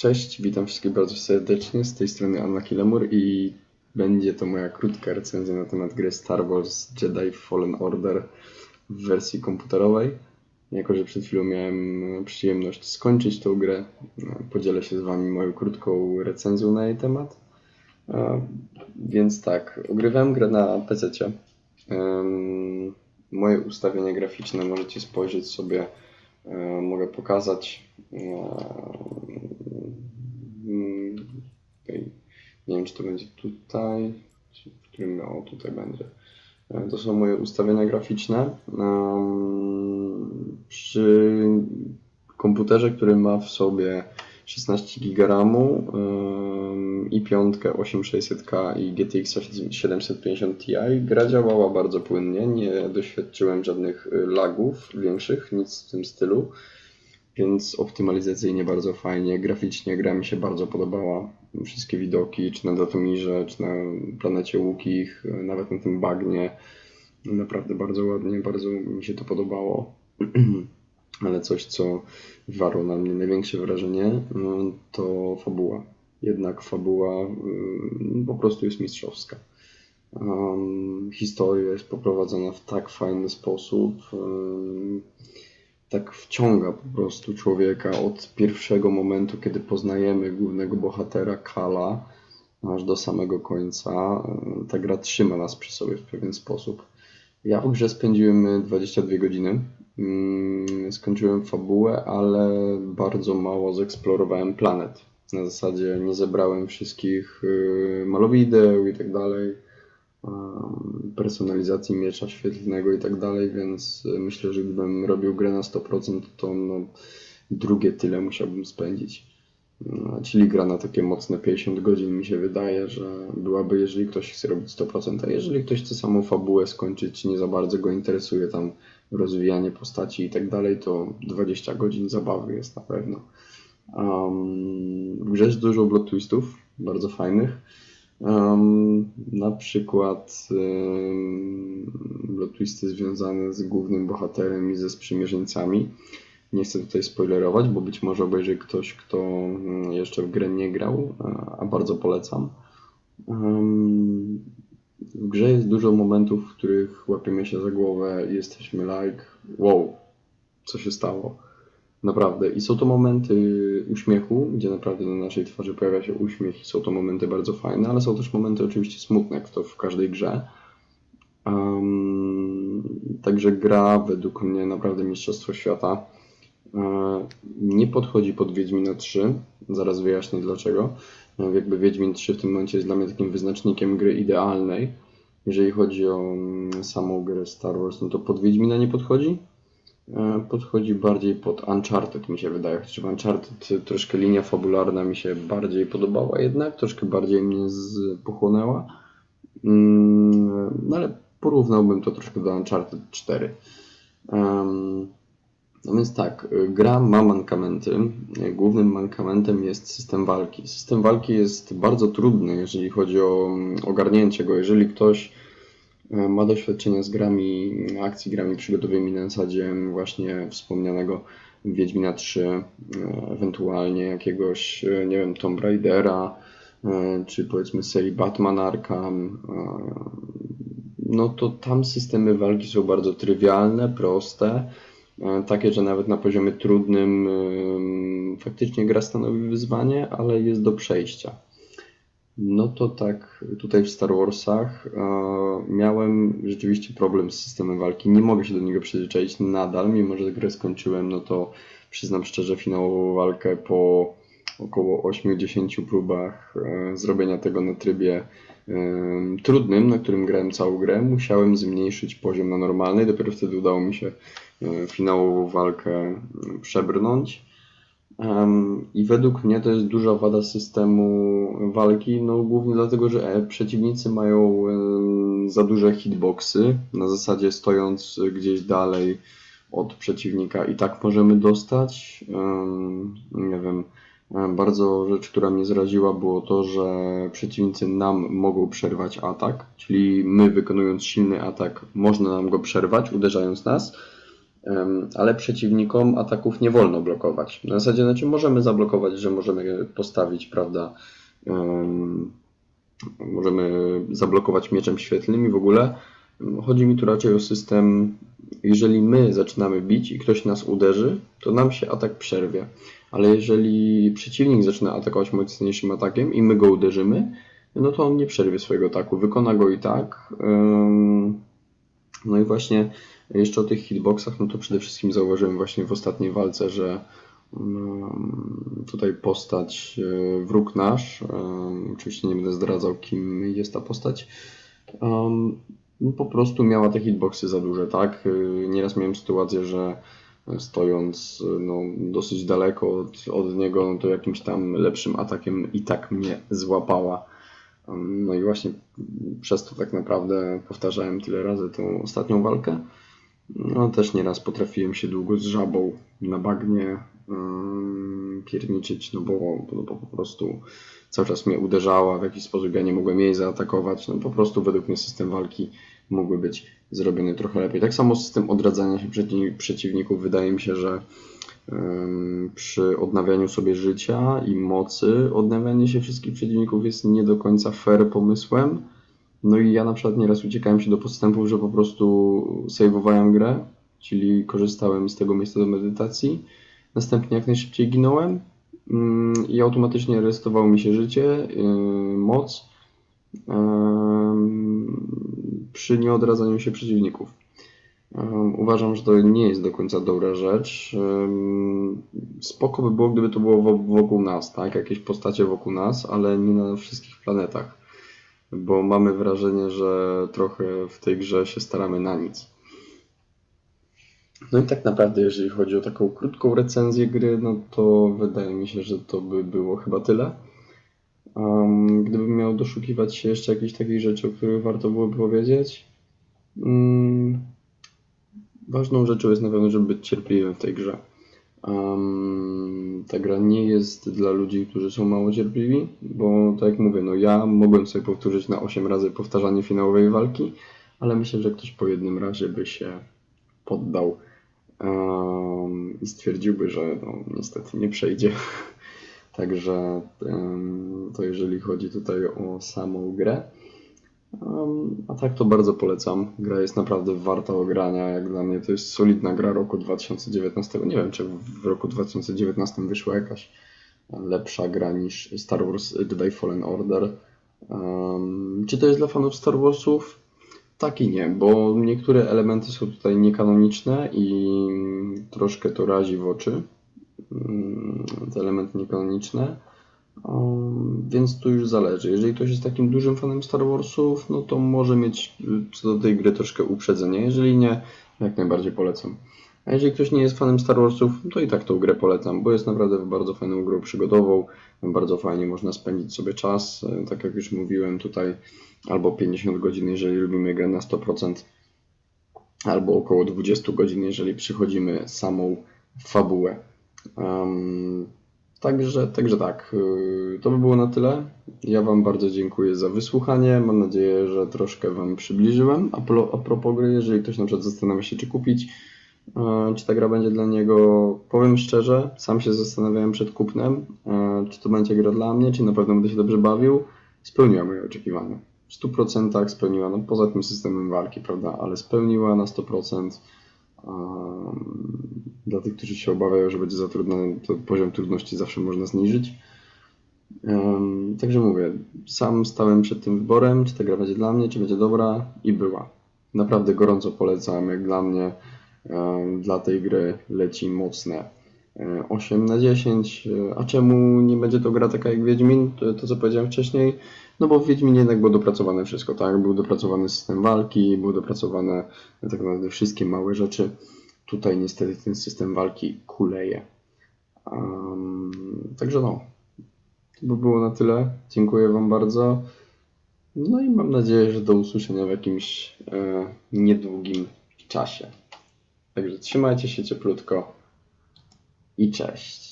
Cześć, witam wszystkich bardzo serdecznie. Z tej strony Anna Kilemur i będzie to moja krótka recenzja na temat gry Star Wars Jedi Fallen Order w wersji komputerowej. Jako, że przed chwilą miałem przyjemność skończyć tą grę, podzielę się z Wami moją krótką recenzją na jej temat. E, Więc tak, ogrywałem grę na PC. Moje ustawienia graficzne możecie spojrzeć sobie, e, mogę pokazać. Tutaj. Nie wiem, czy to będzie tutaj, w którym, o tutaj będzie. E, To są moje ustawienia graficzne. Przy komputerze, który ma w sobie 16 GB i piątkę 8600K i GTX 750 Ti, gra działała bardzo płynnie, nie doświadczyłem żadnych lagów większych, nic w tym stylu, więc optymalizacyjnie bardzo fajnie, graficznie gra mi się bardzo podobała. Wszystkie widoki, czy na Datomirze, czy na planecie Łukich, nawet na tym bagnie, naprawdę bardzo ładnie, bardzo mi się to podobało. Ale coś, co wywarło na mnie największe wrażenie, no, to fabuła. Jednak fabuła y, po prostu jest mistrzowska. Um, historia jest poprowadzona w tak fajny sposób, um, tak wciąga po prostu człowieka od pierwszego momentu, kiedy poznajemy głównego bohatera Kala, aż do samego końca. Y, Ta gra trzyma nas przy sobie w pewien sposób. Ja w grze spędziłem 22 godziny. Mm, Skończyłem fabułę, ale bardzo mało zeksplorowałem planet. Na zasadzie nie zebrałem wszystkich y, malowideł i tak dalej, personalizacji miecza świetlnego i tak dalej, więc y, myślę, że gdybym robił grę na 100%, to no, drugie tyle musiałbym spędzić. No, Czyli gra na takie mocne 50 godzin mi się wydaje, że byłaby, jeżeli ktoś chce robić 100%, a jeżeli ktoś chce samą fabułę skończyć, nie za bardzo go interesuje tam rozwijanie postaci i tak dalej, to 20 godzin zabawy jest na pewno. Um, w grze jest dużo plot twistów, bardzo fajnych. Um, na przykład um, plot twisty związane z głównym bohaterem i ze sprzymierzeńcami. Nie chcę tutaj spoilerować, bo być może obejrzy ktoś, kto mm, jeszcze w grę nie grał, a- bardzo polecam. Em, W grze jest dużo momentów, w których łapiemy się za głowę i jesteśmy like, wow, co się stało? Naprawdę. I są to momenty uśmiechu, gdzie naprawdę na naszej twarzy pojawia się uśmiech i są to momenty bardzo fajne, ale są też momenty oczywiście smutne, jak to w każdej grze. Em, także gra według mnie naprawdę Mistrzostwo Świata. E, Nie podchodzi pod Wiedźmina 3, zaraz wyjaśnię dlaczego. E, Jakby Wiedźmin 3 w tym momencie jest dla mnie takim wyznacznikiem gry idealnej. Jeżeli chodzi o mm, samą grę Star Wars, no to pod Wiedźmina nie podchodzi. E, Podchodzi bardziej pod Uncharted, mi się wydaje. Chociaż Uncharted troszkę linia fabularna mi się bardziej podobała jednak, troszkę bardziej mnie pochłonęła. Mm, No ale porównałbym to troszkę do Uncharted 4. Em, no więc tak, gra ma mankamenty. Głównym mankamentem jest system walki. System walki jest bardzo trudny, jeżeli chodzi o mm, ogarnięcie go. Jeżeli ktoś ma doświadczenia z grami akcji, grami przygotowymi na zasadzie właśnie wspomnianego Wiedźmina 3, y, ewentualnie jakiegoś, y, nie wiem, Tomb Raidera, czy powiedzmy serii Batman Arkham, no to tam systemy walki są bardzo trywialne, proste. E, Takie, że nawet na poziomie trudnym ym, faktycznie gra stanowi wyzwanie, ale jest do przejścia. No to tak, tutaj w Star Warsach e, miałem rzeczywiście problem z systemem walki. Nie mogę się do niego przyzwyczaić nadal, mimo że grę skończyłem, no to przyznam szczerze, finałową walkę po około 8-10 próbach e, zrobienia tego na trybie em, trudnym, na którym grałem całą grę, musiałem zmniejszyć poziom na normalny. Dopiero wtedy udało mi się e, finałową walkę e, przebrnąć. I według mnie to jest duża wada systemu walki, no głównie dlatego, że e, przeciwnicy mają za duże hitboxy, na zasadzie stojąc gdzieś dalej od przeciwnika i tak możemy dostać. Nie wiem, bardzo rzecz, która mnie zraziła było to, że przeciwnicy nam mogą przerwać atak, czyli my wykonując silny atak, można nam go przerwać, uderzając nas. Ale przeciwnikom ataków nie wolno blokować. Na zasadzie, znaczy możemy zablokować, że możemy postawić, prawda, em, możemy zablokować mieczem świetlnym i w ogóle. Chodzi mi tu raczej o system, jeżeli my zaczynamy bić i ktoś nas uderzy, to nam się atak przerwie. Ale jeżeli przeciwnik zaczyna atakować mocniejszym atakiem i my go uderzymy, no to on nie przerwie swojego ataku, wykona go i tak. No i właśnie jeszcze o tych hitboxach, no to przede wszystkim zauważyłem właśnie w ostatniej walce, że mm, tutaj postać e, wróg nasz, em, oczywiście nie będę zdradzał kim jest ta postać, no po prostu miała te hitboxy za duże, tak? Y, Nieraz miałem sytuację, że stojąc no, dosyć daleko od, od niego, no to jakimś tam lepszym atakiem i tak mnie złapała. No i właśnie przez to tak naprawdę powtarzałem tyle razy tą ostatnią walkę. No też nieraz potrafiłem się długo z żabą na bagnie um, pierniczyć, no bo, bo, bo po prostu cały czas mnie uderzała, w jakiś sposób ja nie mogłem jej zaatakować. No po prostu według mnie system walki mógłby być zrobiony trochę lepiej. Tak samo system odradzania się przeciw- przeciwników wydaje mi się, że przy odnawianiu sobie życia i mocy odnawianie się wszystkich przeciwników jest nie do końca fair pomysłem. No i ja na przykład nieraz uciekałem się do podstępów, że po prostu sejwowałem grę, czyli korzystałem z tego miejsca do medytacji. Następnie jak najszybciej ginąłem mm, i automatycznie resetowało mi się życie, yy, moc em, przy nieodradzaniu się przeciwników. Um, Uważam, że to nie jest do końca dobra rzecz. Spoko by było, gdyby to było wo- wokół nas, tak? Jakieś postacie wokół nas, ale nie na wszystkich planetach. Bo mamy wrażenie, że trochę w tej grze się staramy na nic. No i tak naprawdę, jeżeli chodzi o taką krótką recenzję gry, no to wydaje mi się, że to by było chyba tyle. Um, gdybym miał doszukiwać się jeszcze jakichś takich rzeczy, o których warto byłoby powiedzieć. Mm, ważną rzeczą jest na pewno, żeby być cierpliwym w tej grze. Um, ta gra nie jest dla ludzi, którzy są mało cierpliwi, bo tak jak mówię, no ja mogłem sobie powtórzyć na 8 razy powtarzanie finałowej walki, ale myślę, że ktoś po jednym razie by się poddał um, i stwierdziłby, że no, niestety nie przejdzie. Także em, to jeżeli chodzi tutaj o samą grę. A tak to bardzo polecam. Gra jest naprawdę warta ogrania. Jak dla mnie to jest solidna gra roku 2019. Nie wiem, czy w roku 2019 wyszła jakaś lepsza gra niż Star Wars Jedi Fallen Order. Czy to jest dla fanów Star Warsów? Tak i nie, bo niektóre elementy są tutaj niekanoniczne i troszkę to razi w oczy. Mm, Te elementy niekanoniczne. Um, więc tu już zależy. Jeżeli ktoś jest takim dużym fanem Star Warsów, no to może mieć y, co do tej gry troszkę uprzedzenie. Jeżeli nie, jak najbardziej polecam. A jeżeli ktoś nie jest fanem Star Warsów, to i tak tą grę polecam, bo jest naprawdę bardzo fajną grą przygodową. Bardzo fajnie można spędzić sobie czas. E, Tak jak już mówiłem tutaj, albo 50 godzin, jeżeli lubimy grę na 100%, albo około 20 godzin, jeżeli przychodzimy samą fabułę. Um, Także, także tak, yy, to by było na tyle. Ja Wam bardzo dziękuję za wysłuchanie. Mam nadzieję, że troszkę Wam przybliżyłem. A, pro, a propos gry, jeżeli ktoś na przykład zastanawia się, czy kupić, yy, czy ta gra będzie dla niego, powiem szczerze, sam się zastanawiałem przed kupnem, yy, czy to będzie gra dla mnie, czy na pewno będę się dobrze bawił. Spełniła moje oczekiwania. W 100% spełniła, no poza tym systemem walki, prawda, ale spełniła na 100%. Dla tych, którzy się obawiają, że będzie za trudno, to poziom trudności zawsze można zniżyć. Także mówię, sam stałem przed tym wyborem, czy ta gra będzie dla mnie, czy będzie dobra i była. Naprawdę gorąco polecam, jak dla mnie dla tej gry leci mocne 8 na 10. E, A czemu nie będzie to gra taka jak Wiedźmin? To, to co powiedziałem wcześniej. No bo w Wiedźminie jednak było dopracowane wszystko, tak? Był dopracowany system walki, były dopracowane tak naprawdę wszystkie małe rzeczy. Tutaj niestety ten system walki kuleje. Um, także no, to by było na tyle. Dziękuję Wam bardzo. No i mam nadzieję, że do usłyszenia w jakimś e, niedługim czasie. Także trzymajcie się cieplutko i cześć.